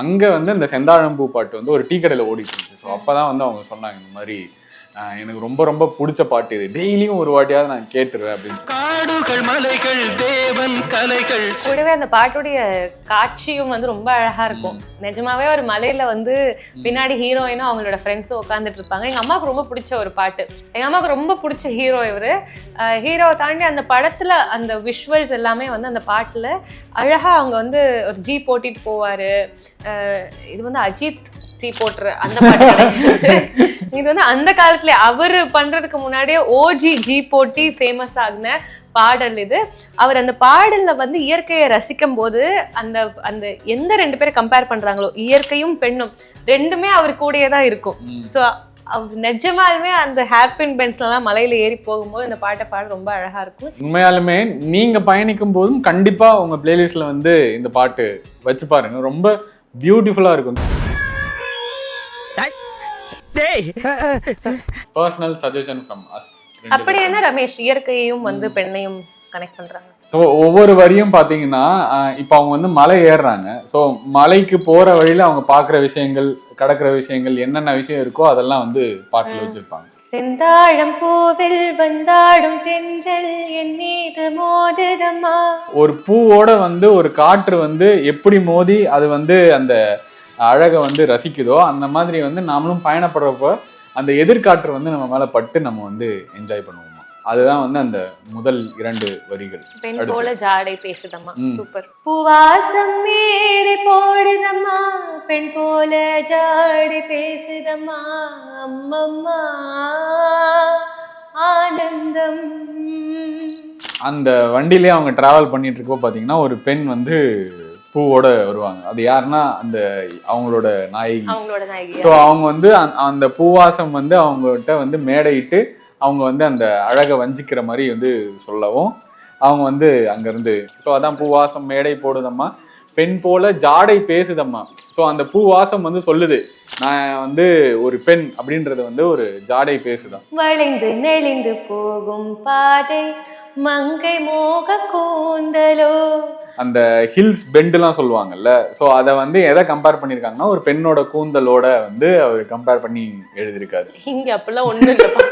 அங்கே வந்து இந்த செந்தாழம்பூ பாட்டு வந்து ஒரு டீ கடையில் ஓடிட்டு இருந்துச்சு. ஸோ அப்போ தான் வந்து அவங்க சொன்னாங்க இந்த மாதிரி எனக்கு ரொம்ப ரொம்ப பிடிச்ச பாட்டு இது. டெய்லியும் ஒரு வாட்டியாவது நான் கேட்டுருவேன் அப்படின்னு கலைகள். கூடவே அந்த பாட்டுடைய காட்சியும் வந்து ரொம்ப அழகா இருக்கும். நிஜமாவே ஒரு மலையில வந்து பின்னாடி ஹீரோயினும் அவங்களோட ஃப்ரெண்ட்ஸும் உட்காந்துட்டு இருப்பாங்க. எங்க அம்மாவுக்கு ரொம்ப பிடிச்ச ஒரு பாட்டு. எங்க அம்மாவுக்கு ரொம்ப பிடிச்ச ஹீரோ இவரு. ஹீரோவை தாண்டி அந்த படத்துல அந்த விஷுவல்ஸ் எல்லாமே வந்து அந்த பாட்டுல அழகா அவங்க வந்து ஒரு ஜீப் ஓட்டிட்டு போவாரு. இது வந்து அஜித் ஜீ போட்டுரு அந்த பாட்டு. இது வந்து அந்த காலத்துல அவரு பண்றதுக்கு முன்னாடியே ஓஜி ஜீ போட்டி ஃபேமஸ் ஆகின பாடல் இது. அவர் அந்த பாடல்ல வந்து இயற்கையை ரசிக்கும் போது அந்த அந்த எந்த ரெண்டு பேரை கம்பேர் பண்றாங்களோ இயற்கையும் பெண்ணும் ரெண்டுமே அவர் கூடயே தான் இருக்கும். ஸோ நிஜமாலுமே அந்த ஹேர்பின் பென்ஸ்லாம் மலையில ஏறி போகும்போது இந்த பாட்டை பாட ரொம்ப அழகா இருக்கும். உண்மையாலுமே நீங்க பயணிக்கும் போதும் கண்டிப்பா உங்க பிளேலிஸ்ட்ல வந்து இந்த பாட்டு வச்சு பாருங்க. ரொம்ப பியூட்டிஃபுல்லா இருக்கும். பர்சனல் சஜஷன் ஃப்ரம் அஸ் அப்படி என்ன ரமேஷ்? இயற்கையையும் வந்து பெண்ணையும் கனெக்ட் பண்றாங்க. ஒவ்வொரு வரியும் பார்த்தீங்கன்னா ஆஹ் இப்போ அவங்க வந்து மலை ஏறுறாங்க. ஸோ மலைக்கு போற வழியில அவங்க பார்க்குற விஷயங்கள் கடக்கிற விஷயங்கள் என்னென்ன விஷயம் இருக்கோ அதெல்லாம் வந்து பாட்டில் வச்சிருப்பாங்க. செந்தாழம் பூவில் வந்தாடும் தென்றல் என் மீது மோதுதம்மா. ஒரு பூவோட வந்து ஒரு காற்று வந்து எப்படி மோதி அது வந்து அந்த அழகை வந்து ரசிக்குதோ அந்த மாதிரி வந்து நாமளும் பயணப்படுறப்போ அந்த எதிர்காற்று வந்து நம்ம மேல பட்டு நம்ம வந்து என்ஜாய் பண்ணுவோமா? அதுதான் வந்து அந்த முதல் இரண்டு வரிகள். பெண். போல ஜாடை பேசுதம்மா. சூப்பர். பூவாசம் மேடை போடுதம்மா. பெண் போல ஜாடை பேசுதம்மா. அம்மம்மா. ஆனந்தம். அந்த வண்டியிலே அவங்க டிராவல் பண்ணிட்டு இருக்கோ பார்த்தீங்கன்னா ஒரு பெண் வந்து பூவோட வருவாங்க. அது யாருன்னா அந்த அவங்களோட நாயகி. ஸோ அவங்க வந்து அந்த பூவாசம் வந்து அவங்ககிட்ட வந்து மேடையிட்டு அவங்க வந்து அந்த அழகை வஞ்சிக்கிற மாதிரி வந்து சொல்லவும் அவங்க வந்து அங்கேருந்து. ஸோ அதான் பூவாசம் மேடை போடுதம்மா. பெண் போல ஜாடை பேசுதம்மா. ஸோ அந்த பூவாசம் வந்து சொல்லுது நான் வந்து ஒரு பெண் அப்படின்றது வந்து ஒரு ஜாடை பேசுதான். வளைந்து நெளிந்து போகும் பாதை மங்கை மோக கூந்தலோ. அந்த ஹில்ஸ் பெண்டுலாம் சொல்லுவாங்கல்ல ஸோ அதை வந்து எதை கம்பேர் பண்ணியிருக்காங்கன்னா ஒரு பெண்ணோட கூந்தலோட வந்து அவர் கம்பேர் பண்ணி எழுதியிருக்காரு. இங்க அப்பெல்லாம் ஒண்ணு இல்லப்பா.